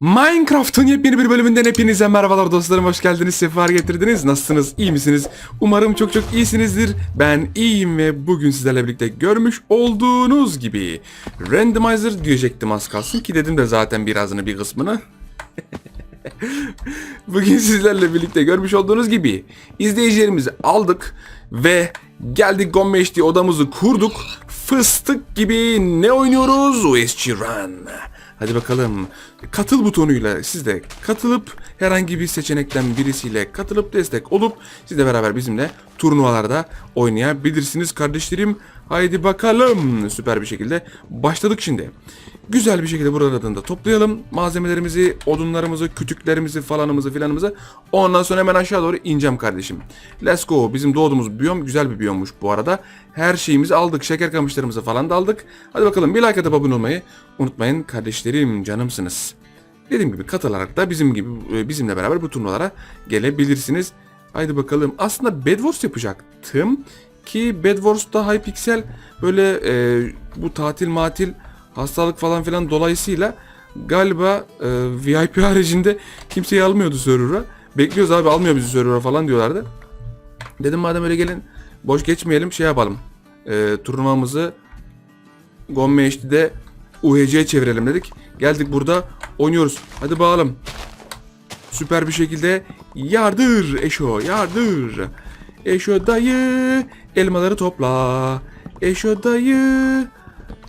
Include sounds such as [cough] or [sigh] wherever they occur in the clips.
Minecraft'ın yepyeni bir bölümünden hepinize merhabalar dostlarım hoş geldiniz sefer getirdiniz nasılsınız iyi misiniz umarım çok çok iyisinizdir ben iyiyim ve bugün sizlerle birlikte görmüş olduğunuz gibi randomizer diyecektim az kalsın ki dedim de zaten birazını bir kısmını [laughs] Bugün sizlerle birlikte görmüş olduğunuz gibi izleyicilerimizi aldık ve geldik Gomme HD odamızı kurduk. Fıstık gibi ne oynuyoruz? USG Run. Hadi bakalım. Katıl butonuyla siz de katılıp herhangi bir seçenekten birisiyle katılıp destek olup siz de beraber bizimle turnuvalarda oynayabilirsiniz kardeşlerim. Haydi bakalım. Süper bir şekilde başladık şimdi. Güzel bir şekilde buralardan da toplayalım. Malzemelerimizi, odunlarımızı, kütüklerimizi falanımızı filanımızı. Ondan sonra hemen aşağı doğru ineceğim kardeşim. Let's go. Bizim doğduğumuz biyom güzel bir biyommuş bu arada. Her şeyimizi aldık. Şeker kamışlarımızı falan da aldık. Hadi bakalım bir like atıp abone olmayı unutmayın kardeşlerim. Canımsınız. Dediğim gibi katılarak da bizim gibi e, bizimle beraber bu turnuvalara gelebilirsiniz. Haydi bakalım. Aslında Bed yapacaktım. Ki Bed Wars'ta Hypixel böyle e, bu tatil matil hastalık falan filan dolayısıyla galiba e, VIP [laughs] haricinde kimseyi almıyordu server'a. Bekliyoruz abi almıyor bizi server'a falan diyorlardı. Dedim madem öyle gelin boş geçmeyelim şey yapalım. E, turnuvamızı Gomme HD'de UHC'ye çevirelim dedik. Geldik burada oynuyoruz. Hadi bakalım. Süper bir şekilde yardır Eşo yardır. Eşo dayı elmaları topla. Eşo dayı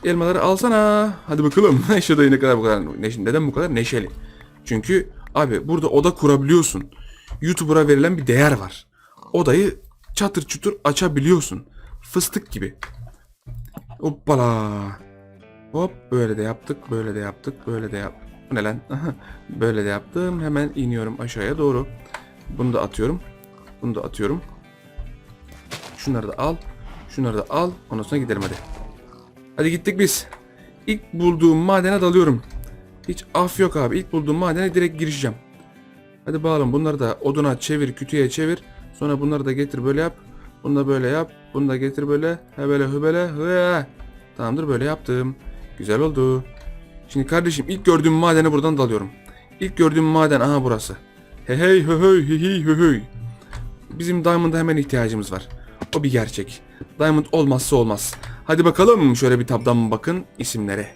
elmaları alsana. Hadi bakalım. [laughs] Dayı ne kadar bu kadar neşeli. Neden bu kadar neşeli? Çünkü abi burada oda kurabiliyorsun. YouTuber'a verilen bir değer var. Odayı çatır çutur açabiliyorsun. Fıstık gibi. Hoppala. Hop böyle de yaptık, böyle de yaptık, böyle de yap. Bu ne lan? [laughs] böyle de yaptım. Hemen iniyorum aşağıya doğru. Bunu da atıyorum. Bunu da atıyorum. Şunları da al. Şunları da al. Ondan sonra gidelim hadi. Hadi gittik biz. İlk bulduğum madene dalıyorum. Hiç af yok abi. İlk bulduğum madene direkt girişeceğim. Hadi bakalım bunları da oduna çevir, kütüye çevir. Sonra bunları da getir böyle yap. Bunu da böyle yap. Bunu da getir böyle. He böyle hübele. Hı. Tamamdır böyle yaptım. Güzel oldu. Şimdi kardeşim ilk gördüğüm madene buradan dalıyorum. İlk gördüğüm maden aha burası. Hey hey hey hey hey hey hey. Bizim Diamond'a hemen ihtiyacımız var. O bir gerçek. Diamond olmazsa olmaz. Hadi bakalım şöyle bir tabdan bakın isimlere.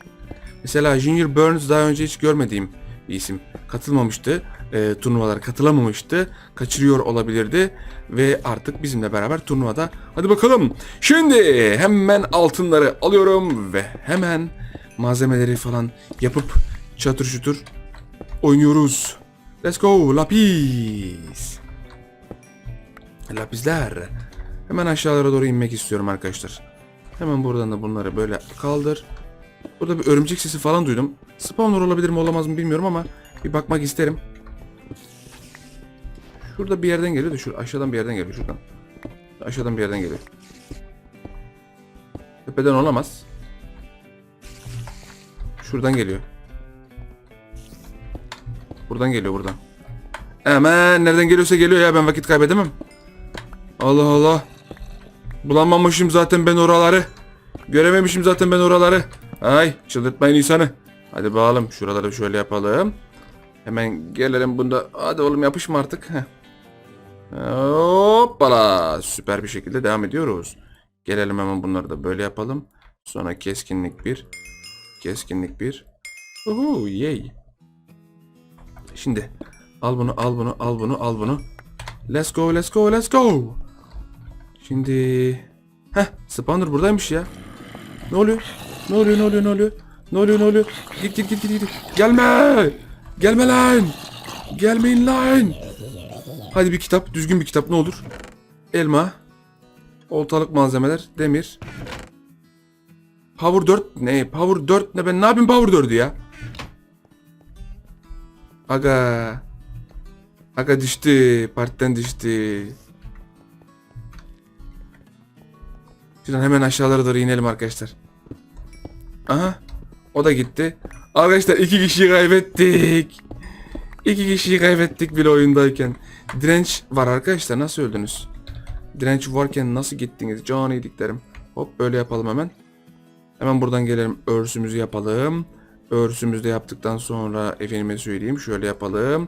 Mesela Junior Burns daha önce hiç görmediğim bir isim. Katılmamıştı. E, turnuvalara katılamamıştı. Kaçırıyor olabilirdi. Ve artık bizimle beraber turnuvada. Hadi bakalım. Şimdi hemen altınları alıyorum ve hemen malzemeleri falan yapıp çatır çutur oynuyoruz. Let's go lapis. Lapisler. Hemen aşağılara doğru inmek istiyorum arkadaşlar. Hemen buradan da bunları böyle kaldır. Burada bir örümcek sesi falan duydum. Spawner olabilir mi olamaz mı bilmiyorum ama bir bakmak isterim. Şurada bir yerden geliyor da şu aşağıdan bir yerden geliyor şuradan. Aşağıdan bir yerden geliyor. Tepeden olamaz. Şuradan geliyor. Buradan geliyor buradan. Hemen nereden geliyorsa geliyor ya ben vakit kaybedemem. Allah Allah. Bulamamışım zaten ben oraları. Görememişim zaten ben oraları. Ay çıldırtmayın insanı. Hadi bakalım şuraları şöyle yapalım. Hemen gelelim bunda. Hadi oğlum yapışma artık. Heh. Hoppala. Süper bir şekilde devam ediyoruz. Gelelim hemen bunları da böyle yapalım. Sonra keskinlik bir. Keskinlik bir. Uhu yay. Şimdi al bunu al bunu al bunu al bunu. Let's go let's go let's go. Şimdi Heh spawner buradaymış ya. Ne oluyor? Ne oluyor ne oluyor ne oluyor? Ne oluyor ne oluyor? Git git git git git. Gelme! Gelme lan! Gelmeyin lan! Hadi bir kitap, düzgün bir kitap ne olur? Elma. Oltalık malzemeler, demir. Power 4 ne? Power 4 ne? Ben ne yapayım Power 4'ü ya? Aga. Aga düştü. Partiden düştü. Şuradan hemen aşağılara doğru inelim arkadaşlar. Aha. O da gitti. Arkadaşlar iki kişiyi kaybettik. İki kişiyi kaybettik bile oyundayken. Direnç var arkadaşlar. Nasıl öldünüz? Direnç varken nasıl gittiniz? Canı yediklerim. Hop böyle yapalım hemen. Hemen buradan gelelim. Örsümüzü yapalım. Örsümüzü de yaptıktan sonra efendime söyleyeyim şöyle yapalım.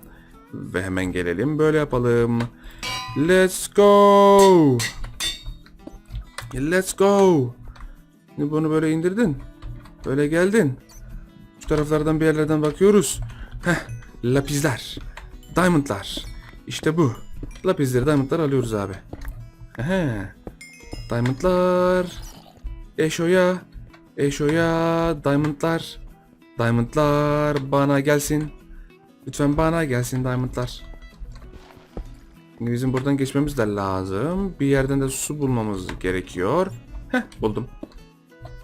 Ve hemen gelelim böyle yapalım. Let's go. Let's go. Şimdi bunu böyle indirdin. Böyle geldin. Şu taraflardan bir yerlerden bakıyoruz. Heh, lapizler. Diamondlar. İşte bu. Lapizleri, diamondlar alıyoruz abi. Ehe. Diamondlar. Eşo'ya. Eşo'ya. Diamondlar. Diamondlar bana gelsin. Lütfen bana gelsin diamondlar. Bizim buradan geçmemiz de lazım. Bir yerden de su bulmamız gerekiyor. Heh buldum.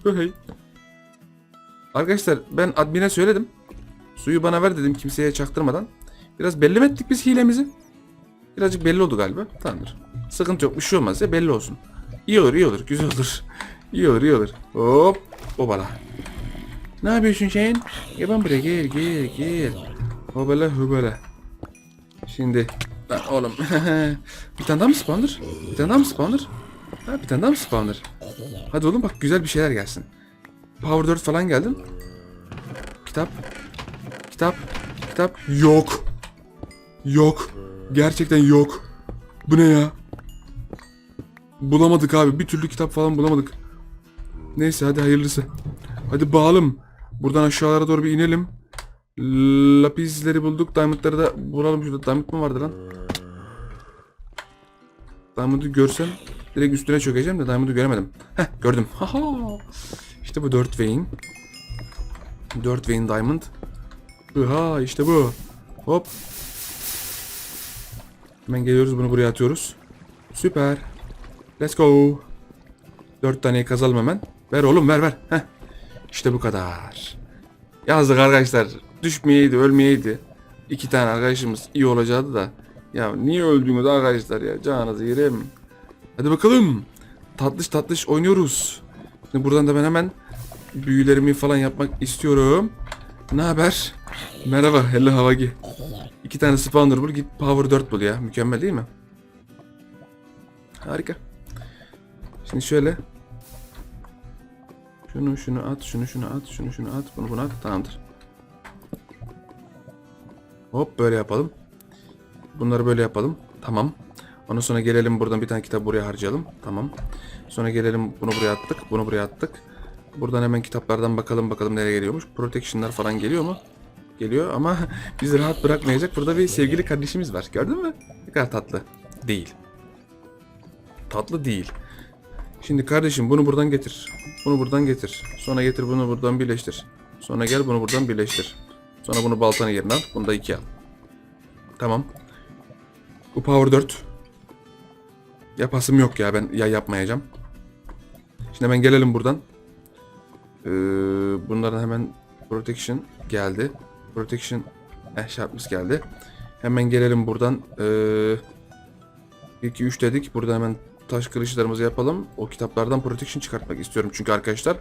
Hey. Arkadaşlar ben admine söyledim. Suyu bana ver dedim kimseye çaktırmadan. Biraz belli mi ettik biz hilemizi? Birazcık belli oldu galiba. Tamamdır. Sıkıntı yok bir şey olmaz ya belli olsun. İyi olur iyi olur güzel olur. [laughs] İyi olur iyi olur. Hop. Obala. Ne yapıyorsun sen? Gel ben buraya gel gel gel. Hobala hobala. Şimdi Oğlum [laughs] bir tane daha mı spawner? Bir tane daha mı spawner? Ha, bir tane daha mı spawner? Hadi oğlum bak güzel bir şeyler gelsin. Power 4 falan geldin. Kitap. Kitap. Kitap. Yok. Yok. Gerçekten yok. Bu ne ya? Bulamadık abi. Bir türlü kitap falan bulamadık. Neyse hadi hayırlısı. Hadi bağalım. Buradan aşağılara doğru bir inelim. Lapisleri bulduk. Diamondları da bulalım. Şurada diamond mı vardı lan? Diamond'ı görsem direkt üstüne çökeceğim de Diamond'ı göremedim. Heh gördüm. [laughs] Haha. İşte bu 4 vein. 4 vein Diamond. Ha işte bu. Hop. Hemen geliyoruz bunu buraya atıyoruz. Süper. Let's go. 4 taneyi kazalım hemen. Ver oğlum ver ver. Heh. İşte bu kadar. Yazdık arkadaşlar. Düşmeyeydi, ölmeyeydi. İki tane arkadaşımız iyi olacaktı da. Ya niye öldüğümüz arkadaşlar ya. Canınızı yerim. Hadi bakalım. Tatlış tatlış oynuyoruz. Şimdi buradan da ben hemen büyülerimi falan yapmak istiyorum. Ne haber? Merhaba, hello Havagi. İki tane spawner bul, git power 4 bul ya. Mükemmel değil mi? Harika. Şimdi şöyle. Şunu şunu at, şunu şunu at, şunu şunu at, bunu bunu at. Tamamdır. Hop böyle yapalım. Bunları böyle yapalım. Tamam. Ondan sonra gelelim buradan bir tane kitap buraya harcayalım. Tamam. Sonra gelelim bunu buraya attık. Bunu buraya attık. Buradan hemen kitaplardan bakalım bakalım nereye geliyormuş. Protection'lar falan geliyor mu? Geliyor ama [laughs] bizi rahat bırakmayacak. Burada bir sevgili kardeşimiz var. Gördün mü? Ne kadar tatlı. Değil. Tatlı değil. Şimdi kardeşim bunu buradan getir. Bunu buradan getir. Sonra getir bunu buradan birleştir. Sonra gel bunu buradan birleştir. Sonra bunu baltanın yerine al. Bunu da iki al. Tamam. Bu power 4. Yapasım yok ya ben ya yapmayacağım. Şimdi hemen gelelim buradan. Ee, bunların hemen protection geldi. Protection eh sharpness geldi. Hemen gelelim buradan. Ee, 2 3 dedik. Burada hemen taş kılıçlarımızı yapalım. O kitaplardan protection çıkartmak istiyorum çünkü arkadaşlar.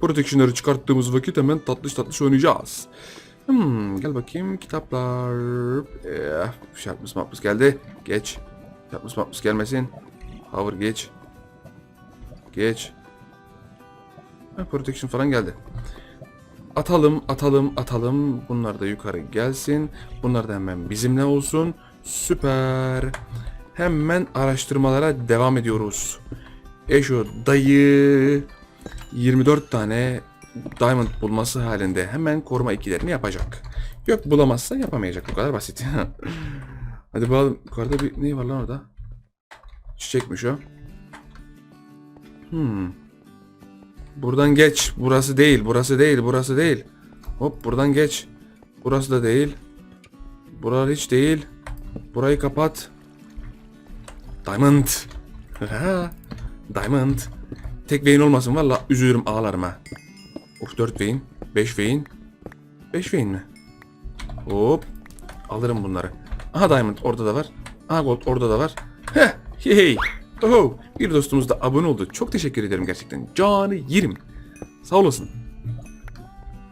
Protection'ları çıkarttığımız vakit hemen tatlış tatlış oynayacağız. Hmm, gel bakayım kitaplar. Eh, sharpness mapness geldi. Geç. Sharpness mapness gelmesin. Power geç. Geç. Ha, protection falan geldi. Atalım, atalım, atalım. Bunlar da yukarı gelsin. Bunlar da hemen bizimle olsun. Süper. Hemen araştırmalara devam ediyoruz. Eşo dayı 24 tane diamond bulması halinde hemen koruma ikilerini yapacak. Yok bulamazsa yapamayacak. Bu kadar basit. [laughs] Hadi bakalım. Yukarıda bir ne var lan orada? Çiçekmiş o. Hmm. Buradan geç. Burası değil. Burası değil. Burası değil. Hop buradan geç. Burası da değil. Buralar hiç değil. Burayı kapat. Diamond. [laughs] Diamond. Tek vein olmasın valla üzülürüm ağlarım ha. Of 4 vein. 5 vein. 5 vein mi? Hop. Alırım bunları. Aha diamond orada da var. Aha gold orada da var. Heh. Hey. Oho. Bir dostumuz da abone oldu. Çok teşekkür ederim gerçekten. Canı yerim. Sağ olasın.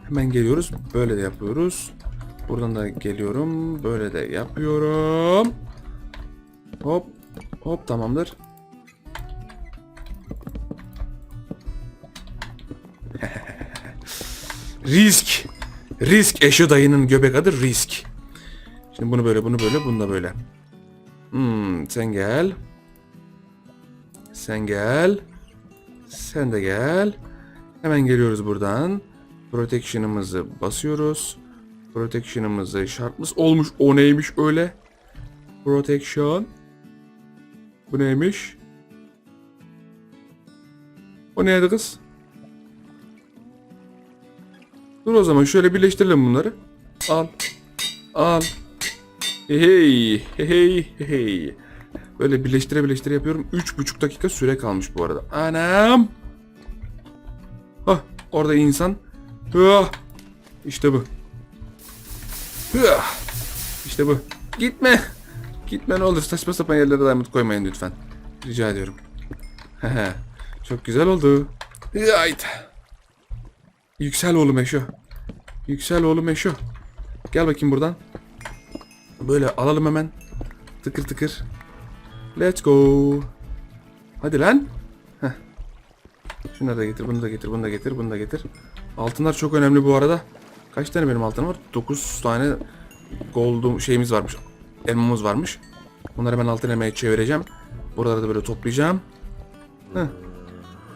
Hemen geliyoruz. Böyle de yapıyoruz. Buradan da geliyorum. Böyle de yapıyorum. Hop. Hop tamamdır. Risk. Risk Eşo dayının göbek adı Risk. Şimdi bunu böyle, bunu böyle, bunu da böyle. Hmm, sen gel. Sen gel. Sen de gel. Hemen geliyoruz buradan. Protection'ımızı basıyoruz. Protection'ımızı şartımız olmuş. O neymiş öyle? Protection. Bu neymiş? O neydi kız? Dur o zaman şöyle birleştirelim bunları. Al. Al. Hey hey hey. Böyle birleştire birleştire yapıyorum. 3,5 dakika süre kalmış bu arada. Anam. Hah orada insan. Hah. İşte bu. Hah. İşte bu. Gitme. Gitme ne olur saçma sapan yerlere diamond koymayın lütfen. Rica ediyorum. Çok güzel oldu. Hayt. Yüksel oğlum Eşo. Yüksel oğlum Eşo. Gel bakayım buradan. Böyle alalım hemen. Tıkır tıkır. Let's go. Hadi lan. Heh. Şunları da getir, bunu da getir, bunu da getir, bunu da getir. Altınlar çok önemli bu arada. Kaç tane benim altınım var? 9 tane gold'um şeyimiz varmış. Elmamız varmış. Bunları ben altın elmaya çevireceğim. Buraları da böyle toplayacağım. Heh.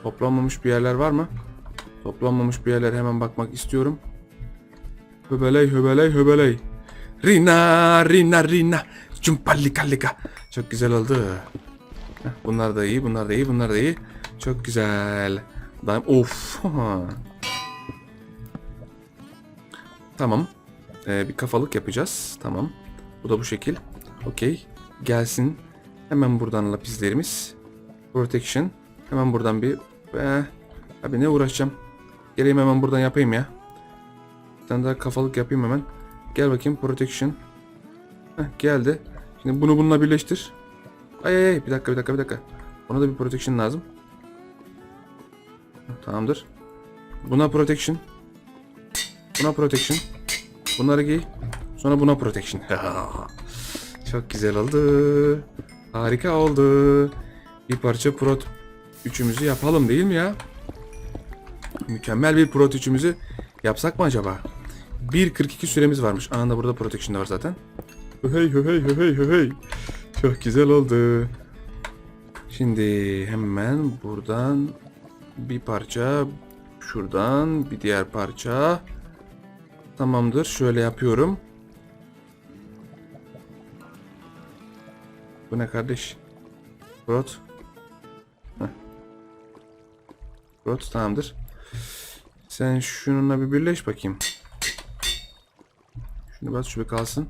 Toplanmamış bir yerler var mı? Toplanmamış bir yerler hemen bakmak istiyorum. Höbeley höbeley höbeley. Rina rina rina. Cumpallika lika. Çok güzel oldu. Bunlar da iyi, bunlar da iyi, bunlar da iyi. Çok güzel. Daim of. tamam. Ee, bir kafalık yapacağız. Tamam. Bu da bu şekil. Okey. Gelsin. Hemen buradan lapislerimiz. Protection. Hemen buradan bir... Eh, abi ne uğraşacağım. Geleyim hemen buradan yapayım ya. Bir tane daha kafalık yapayım hemen. Gel bakayım protection. Heh, geldi. Şimdi bunu bununla birleştir. Ay ay ay bir dakika bir dakika bir dakika. Ona da bir protection lazım. Tamamdır. Buna protection. Buna protection. Bunları giy. Sonra buna protection. [laughs] Çok güzel oldu. Harika oldu. Bir parça prot üçümüzü yapalım değil mi ya? Mükemmel bir prot üçümüzü yapsak mı acaba? 1.42 süremiz varmış. Anında burada protection var zaten. Hey hey hey hey hey. Çok güzel oldu. Şimdi hemen buradan bir parça şuradan bir diğer parça tamamdır şöyle yapıyorum bu ne kardeş Prot Heh. Prot tamamdır sen şununla bir birleş bakayım şunu bas şu kalsın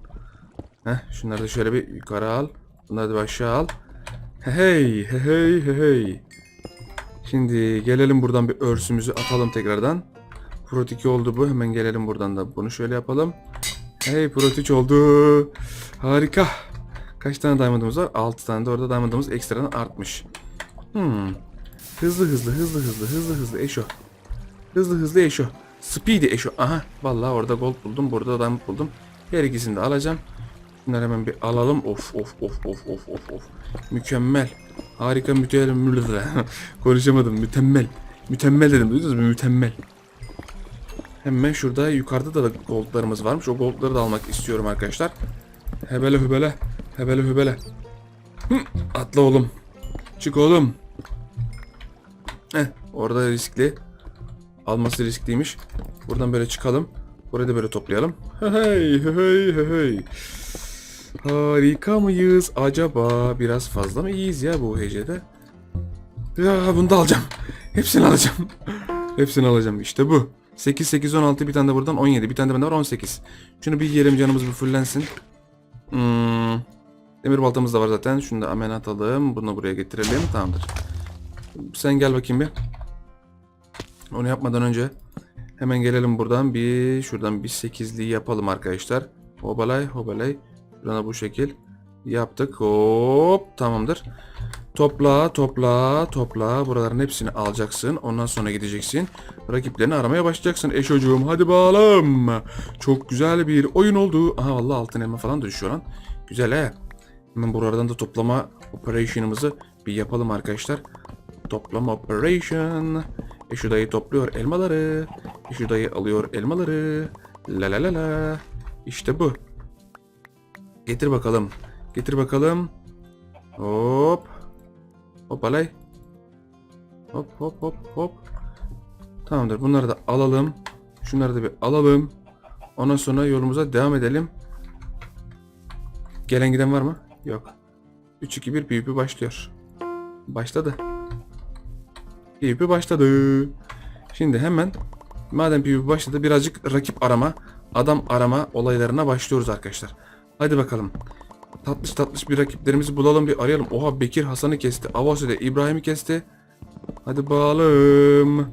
Heh, şunları da şöyle bir yukarı al bunları da aşağı al Hey hey hey hey. Şimdi gelelim buradan bir örsümüzü atalım tekrardan. Prot 2 oldu bu. Hemen gelelim buradan da bunu şöyle yapalım. Hey Prot 3 oldu. Harika. Kaç tane diamondımız var? 6 tane de orada diamondımız ekstradan artmış. Hmm. Hızlı hızlı hızlı hızlı hızlı hızlı eşo. Hızlı hızlı eşo. Speedy eşo. Aha. Vallahi orada gold buldum. Burada da diamond buldum. Her ikisini de alacağım. Bunları hemen bir alalım. Of of of of of of of. Mükemmel. Harika mükemmel. [laughs] Konuşamadım. Mükemmel. Mükemmel dedim. Duydunuz mu? Mükemmel. Hemen şurada yukarıda da goldlarımız varmış. O goldları da almak istiyorum arkadaşlar. Hebele hübele. Hebele hübele. Atla oğlum. Çık oğlum. Heh, orada riskli. Alması riskliymiş. Buradan böyle çıkalım. Burayı da böyle toplayalım. Hey hey hey hey. Harika mıyız acaba? Biraz fazla mı iyiyiz ya bu hecede? Ya bunu da alacağım. Hepsini alacağım. Hepsini alacağım. İşte bu. 8, 8, 16 bir tane de buradan 17. Bir tane de bende var 18. Şunu bir yiyelim canımız bir fullensin. Hmm. Demir baltamız da var zaten. Şunu da amen atalım. Bunu buraya getirelim. Tamamdır. Sen gel bakayım bir. Onu yapmadan önce hemen gelelim buradan bir şuradan bir 8'liği yapalım arkadaşlar. Hobalay hobalay. Şuradan da bu şekil yaptık. Hop tamamdır. Topla topla topla. Buraların hepsini alacaksın. Ondan sonra gideceksin. Rakiplerini aramaya başlayacaksın. Eşocuğum hadi bakalım. Çok güzel bir oyun oldu. Aha vallahi altın elma falan düşüyor lan. Güzel he. Hemen buralardan da toplama operation'ımızı bir yapalım arkadaşlar. Toplama operation. Eşo dayı topluyor elmaları. Eşo dayı alıyor elmaları. La la la la. İşte bu. Getir bakalım. Getir bakalım. Hop. Hop alay. Hop hop hop hop. Tamamdır. Bunları da alalım. Şunları da bir alalım. Ondan sonra yolumuza devam edelim. Gelen giden var mı? Yok. 3 2 1 PvP başlıyor. Başladı. PvP başladı. Şimdi hemen madem PvP başladı birazcık rakip arama, adam arama olaylarına başlıyoruz arkadaşlar. Hadi bakalım. Tatlış tatlış bir rakiplerimizi bulalım bir arayalım. Oha Bekir Hasan'ı kesti. Avasu'da İbrahim'i kesti. Hadi bakalım.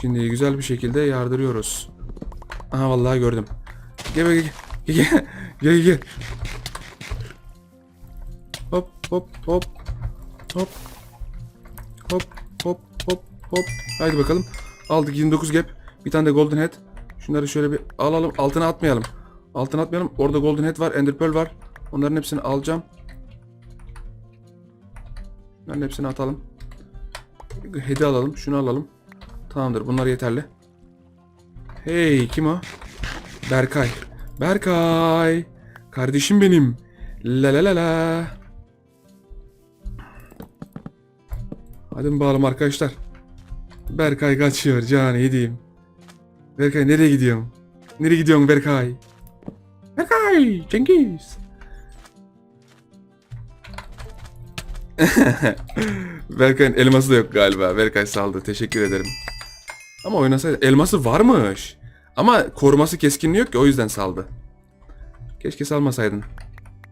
Şimdi güzel bir şekilde yardırıyoruz. Aha vallahi gördüm. Gel gel. Gel gel gel. Hop hop hop. Hop. Hop hop. Haydi bakalım. Aldık 29 gap. Bir tane de golden head. Şunları şöyle bir alalım. Altına atmayalım. Altına atmayalım. Orada golden head var. Ender pearl var. Onların hepsini alacağım. Bunların hepsini atalım. Head'i alalım. Şunu alalım. Tamamdır. Bunlar yeterli. Hey kim o? Berkay. Berkay. Kardeşim benim. La la la la. Hadi bakalım arkadaşlar. Berkay kaçıyor can diyeyim. Berkay nereye gidiyorsun? Nereye gidiyorsun Berkay? Berkay! Cengiz! [laughs] Berkay'ın elması da yok galiba. Berkay saldı. Teşekkür ederim. Ama oynasaydı. Elması varmış. Ama koruması keskinliği yok ki o yüzden saldı. Keşke salmasaydın.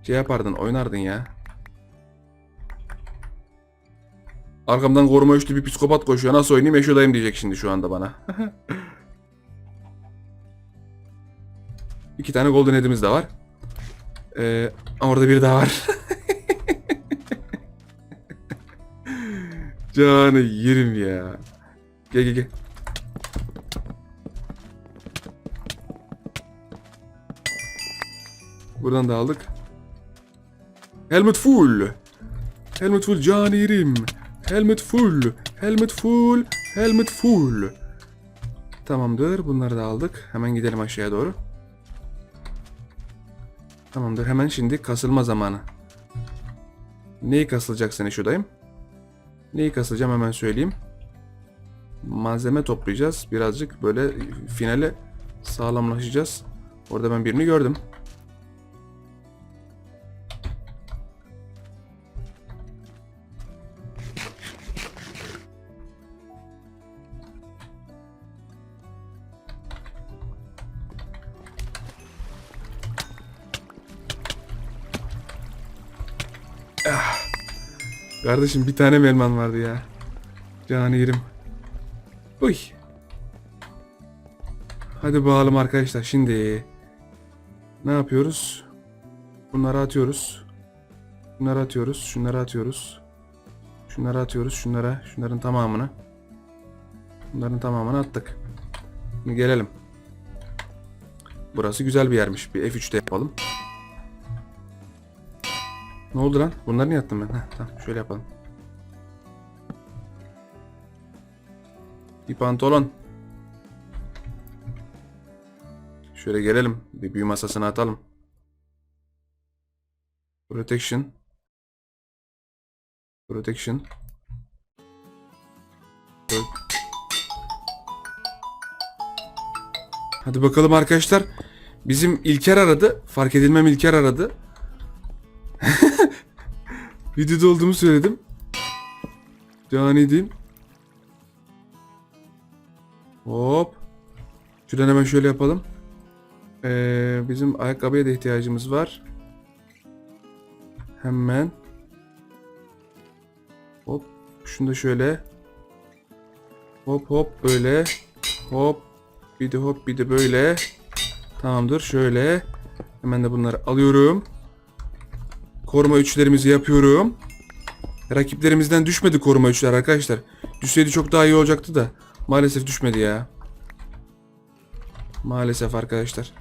Şey yapardın oynardın ya. Arkamdan koruma üçlü bir psikopat koşuyor. Nasıl oynayayım eşodayım diyecek şimdi şu anda bana. [laughs] İki tane golden head'imiz de var. Ee, orada bir daha var. [laughs] Canı yerim ya. Gel gel gel. Buradan da aldık. Helmet full. Helmet full canı yerim. Helmet full. Helmet full. Helmet full. Tamamdır. Bunları da aldık. Hemen gidelim aşağıya doğru. Tamamdır. Hemen şimdi kasılma zamanı. Neyi kasılacak seni şuradayım? Neyi kasacağım hemen söyleyeyim. Malzeme toplayacağız. Birazcık böyle finale sağlamlaşacağız. Orada ben birini gördüm. Kardeşim bir tane mi elman vardı ya? Canı yerim. Uy. Hadi bakalım arkadaşlar şimdi. Ne yapıyoruz? Bunları atıyoruz. Bunları atıyoruz. Şunları atıyoruz. Şunları atıyoruz. Şunlara. Şunların tamamını. Bunların tamamını attık. Şimdi gelelim. Burası güzel bir yermiş. Bir F3'te yapalım. Ne oldu lan? Bunları niye attım ben? Heh, tamam şöyle yapalım. Bir pantolon. Şöyle gelelim. Bir büyü masasına atalım. Protection. Protection. Pro- Hadi bakalım arkadaşlar. Bizim İlker aradı. Fark edilmem İlker aradı. Videoda olduğumu söyledim. Cani diyeyim. Hop. Şuradan hemen şöyle yapalım. Ee, bizim ayakkabıya da ihtiyacımız var. Hemen. Hop. Şunu da şöyle. Hop hop böyle. Hop. Bir de hop bir de böyle. Tamamdır. Şöyle. Hemen de bunları alıyorum. Koruma üçlerimizi yapıyorum. Rakiplerimizden düşmedi koruma üçler arkadaşlar. Düşseydi çok daha iyi olacaktı da. Maalesef düşmedi ya. Maalesef arkadaşlar.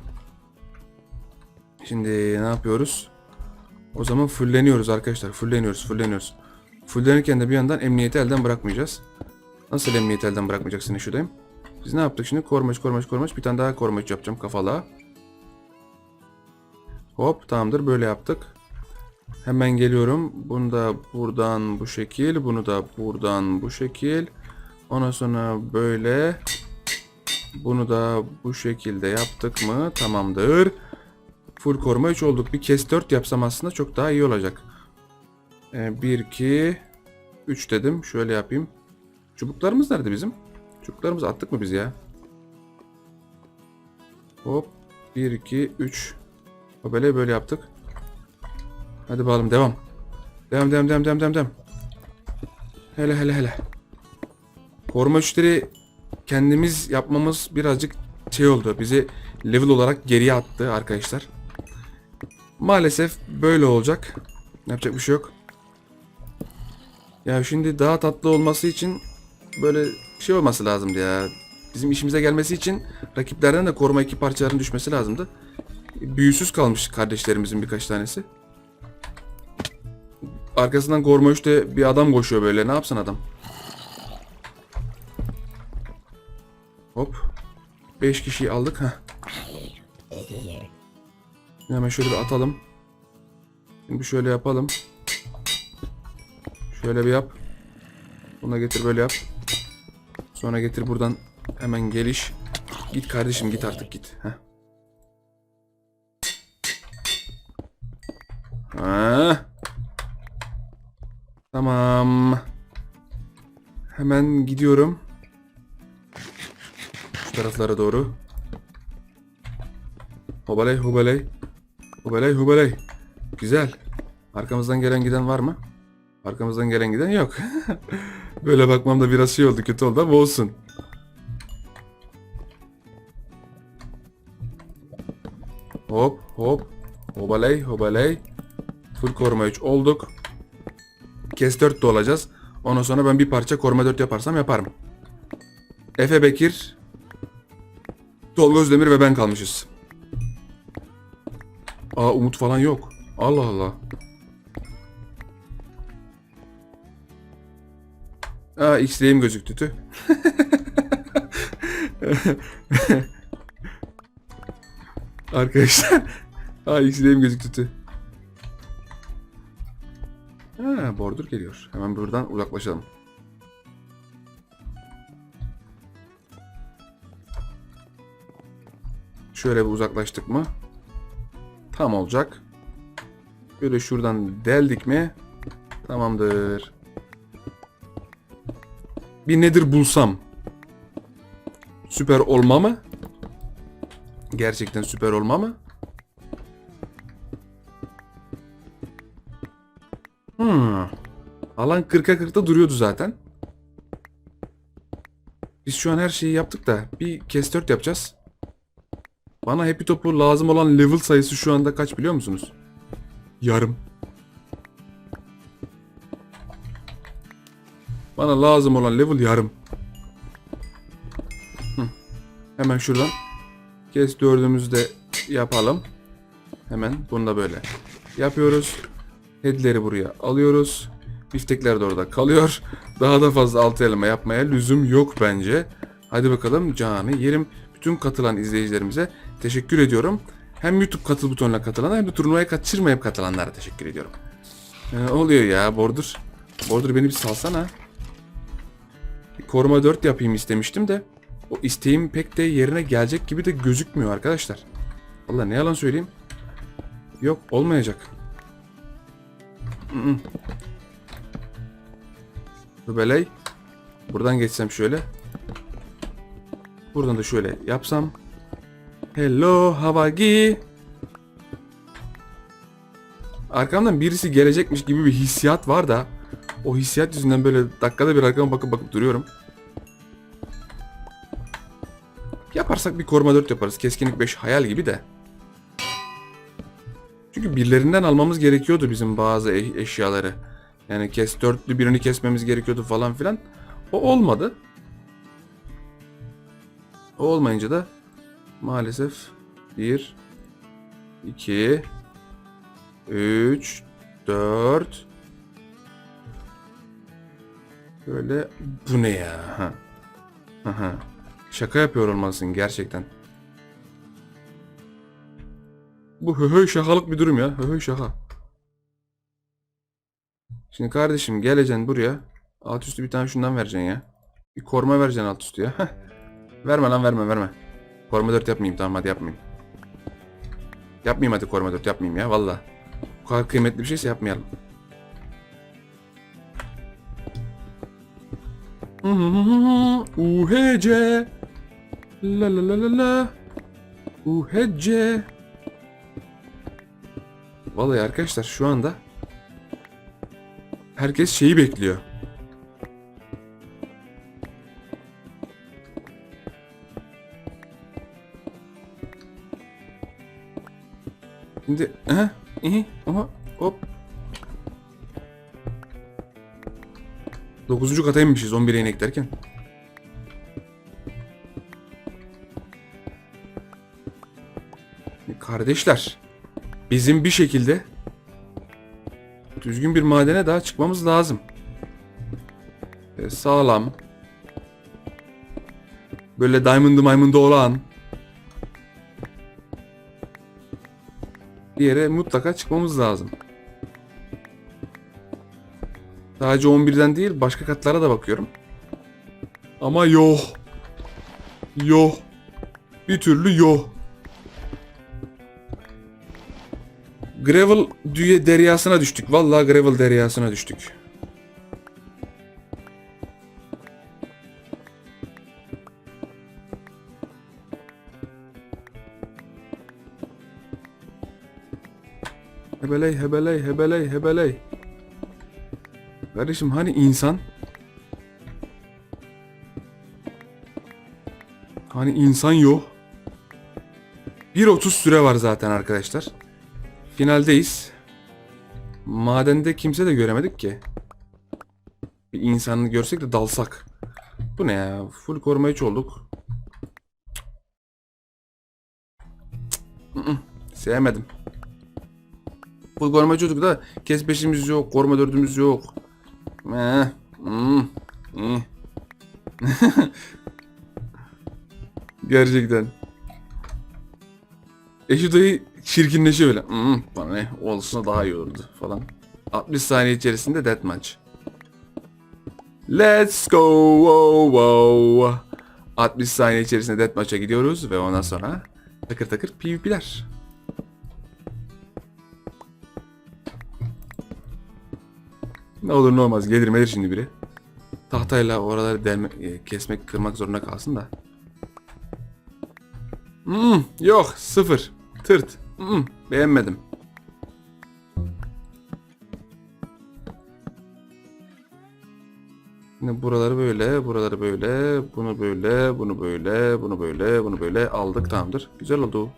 Şimdi ne yapıyoruz? O zaman fulleniyoruz arkadaşlar. Fulleniyoruz, fulleniyoruz. Fullenirken de bir yandan emniyeti elden bırakmayacağız. Nasıl emniyeti elden bırakmayacaksın şuradayım? Biz ne yaptık şimdi? Kormaç, kormaç, kormaç. Bir tane daha kormaç yapacağım kafala. Hop tamamdır böyle yaptık. Hemen geliyorum. Bunu da buradan bu şekil. Bunu da buradan bu şekil. Ondan sonra böyle. Bunu da bu şekilde yaptık mı? Tamamdır. Full koruma 3 olduk. Bir kes 4 yapsam aslında çok daha iyi olacak. 1, 2, 3 dedim. Şöyle yapayım. Çubuklarımız nerede bizim? Çubuklarımızı attık mı biz ya? Hop. 1, 2, 3. Böyle böyle yaptık. Hadi bakalım devam. Devam devam devam devam devam. Hele hele hele. Koruma üçleri kendimiz yapmamız birazcık şey oldu. Bizi level olarak geriye attı arkadaşlar. Maalesef böyle olacak. Yapacak bir şey yok. Ya şimdi daha tatlı olması için böyle şey olması lazımdı ya. Bizim işimize gelmesi için rakiplerden de koruma iki parçaların düşmesi lazımdı. Büyüsüz kalmış kardeşlerimizin birkaç tanesi. Arkasından koruma 3'te bir adam koşuyor böyle. Ne yapsın adam? Hop. 5 kişiyi aldık. Heh. Şimdi Hemen şöyle bir atalım. Şimdi şöyle yapalım. Şöyle bir yap. Buna getir böyle yap. Sonra getir buradan hemen geliş. Git kardeşim git artık git. Heh. Ha. Tamam. Hemen gidiyorum. Şu taraflara doğru. Hobalay hobalay. Hobalay hobalay. Güzel. Arkamızdan gelen giden var mı? Arkamızdan gelen giden yok. [laughs] Böyle bakmam da biraz şey oldu kötü oldu ama olsun. Hop hop. Hobalay hobalay. Full koruma 3 olduk. Kes 4 de olacağız. Ondan sonra ben bir parça koruma 4 yaparsam yaparım. Efe Bekir, Tolga Özdemir ve ben kalmışız. Aa Umut falan yok. Allah Allah. Aa X'leyim gözüktü tüh. [laughs] Arkadaşlar. [laughs] Aa X'leyim gözüktü tüh. Ha, bordur geliyor. Hemen buradan uzaklaşalım. Şöyle bir uzaklaştık mı? Tam olacak. Böyle şuradan deldik mi? Tamamdır. Bir nedir bulsam. Süper olma mı? Gerçekten süper olma mı? Hmm. Alan 40'a 40'da duruyordu zaten. Biz şu an her şeyi yaptık da bir kes 4 yapacağız. Bana Happy Top'u lazım olan level sayısı şu anda kaç biliyor musunuz? Yarım. Bana lazım olan level yarım. Hı. Hemen şuradan kes dördümüzü de yapalım. Hemen bunu da böyle yapıyoruz. Headleri buraya alıyoruz. Biftekler de orada kalıyor. Daha da fazla altı elma yapmaya lüzum yok bence. Hadi bakalım canı yerim. Bütün katılan izleyicilerimize teşekkür ediyorum. Hem YouTube katıl butonuna katılan hem de turnuvaya kaçırmayıp katılanlara teşekkür ediyorum. Ee, oluyor ya Bordur. Bordur beni bir salsana. Koruma 4 yapayım istemiştim de o isteğim pek de yerine gelecek gibi de gözükmüyor arkadaşlar. Vallahi ne yalan söyleyeyim. Yok olmayacak. Hübeley. Buradan geçsem şöyle. Buradan da şöyle yapsam. Hello Havagi. Arkamdan birisi gelecekmiş gibi bir hissiyat var da o hissiyat yüzünden böyle dakikada bir arkama bakıp bakıp duruyorum. Yaparsak bir koruma 4 yaparız. Keskinlik 5 hayal gibi de. Çünkü birilerinden almamız gerekiyordu bizim bazı e- eşyaları. Yani kes dörtlü birini kesmemiz gerekiyordu falan filan. O olmadı. O olmayınca da maalesef 1 2 3 4 Böyle bu ne ya? Ha. Aha. Şaka yapıyor olmalısın gerçekten. Bu höhöy şakalık bir durum ya. Höhöy şaka. Şimdi kardeşim geleceksin buraya. Alt üstü bir tane şundan vereceksin ya. Bir koruma vereceksin alt üstü ya. Verme lan verme verme. Koruma 4 yapmayayım tamam hadi yapmayayım. Yapmayayım hadi koruma 4 yapmayayım ya valla. Bu kadar kıymetli bir şeyse yapmayalım. UHC La la la la la UHC Vallahi arkadaşlar şu anda herkes şeyi bekliyor. Şimdi aha, iyi, aha, hop. Dokuzuncu kata inmişiz 11'e inek derken. Kardeşler, bizim bir şekilde düzgün bir madene daha çıkmamız lazım. Ve sağlam. Böyle diamond'ı maymundu olan bir yere mutlaka çıkmamız lazım. Sadece 11'den değil başka katlara da bakıyorum. Ama yok. Yok. Bir türlü yok. Gravel düye deryasına düştük. Vallahi gravel deryasına düştük. Hebeley hebeley hebeley hebeley. Kardeşim hani insan? Hani insan yok. 1.30 süre var zaten arkadaşlar. Finaldeyiz. Madende kimse de göremedik ki. Bir insanı görsek de dalsak. Bu ne ya? Full koruma hiç olduk. Cık, ı-ı, Sevmedim. Full koruma çocuk da kes peşimiz yok. Koruma dördümüz yok. Eh, hmm, eh. Gerçekten. Eşi dayı çirkinleşiyor öyle. Hmm, bana ne olsa daha iyi olurdu falan. 60 saniye içerisinde deathmatch. Let's go wow, wow. 60 saniye içerisinde deathmatch'a gidiyoruz ve ondan sonra takır takır PvP'ler. Ne olur ne olmaz gelir melir şimdi biri. Tahtayla oraları delme, e, kesmek kırmak zorunda kalsın da. Hmm, yok sıfır. Tırt. Hmm, beğenmedim. Yine buraları böyle, buraları böyle, bunu böyle, bunu böyle, bunu böyle, bunu böyle aldık tamamdır. Güzel oldu.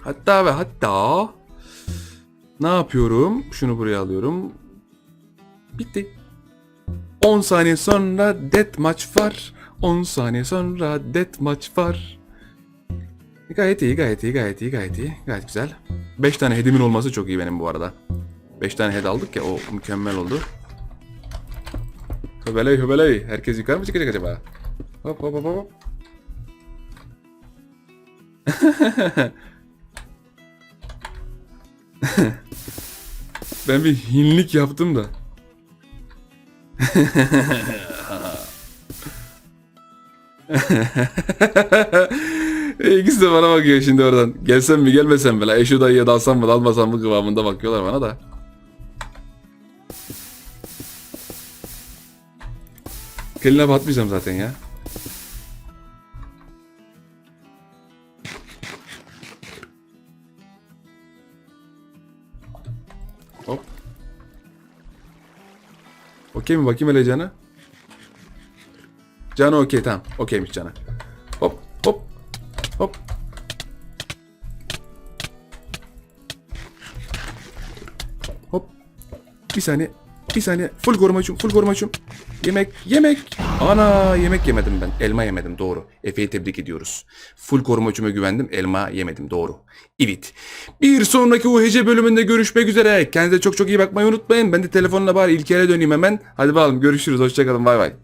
Hatta ve hatta ne yapıyorum? Şunu buraya alıyorum. Bitti. 10 saniye sonra deathmatch var. 10 saniye sonra deathmatch var. Gayet iyi, gayet iyi, gayet iyi, gayet iyi. Gayet güzel. 5 tane headimin olması çok iyi benim bu arada. 5 tane head aldık ya o mükemmel oldu. Höbeley höbeley. Herkes yukarı mı çıkacak acaba? Hop hop hop hop. [laughs] ben bir hinlik yaptım da. [laughs] E, İkisi de bana bakıyor şimdi oradan. Gelsem mi gelmesem mi la? Eşo dayıya dalsam mı dalmasam mı kıvamında bakıyorlar bana da. Keline batmayacağım zaten ya. Hop. Okey mi bakayım hele Can'a? Can'a okey tamam. Okeymiş Can'a. Bir saniye. Bir saniye. Full koruma açım. Full koruma açım. Yemek. Yemek. Ana yemek yemedim ben. Elma yemedim. Doğru. Efe'yi tebrik ediyoruz. Full koruma açıma güvendim. Elma yemedim. Doğru. Evet. Bir sonraki UHC bölümünde görüşmek üzere. Kendinize çok çok iyi bakmayı unutmayın. Ben de telefonla bari İlker'e döneyim hemen. Hadi bakalım görüşürüz. Hoşçakalın. Bay bay.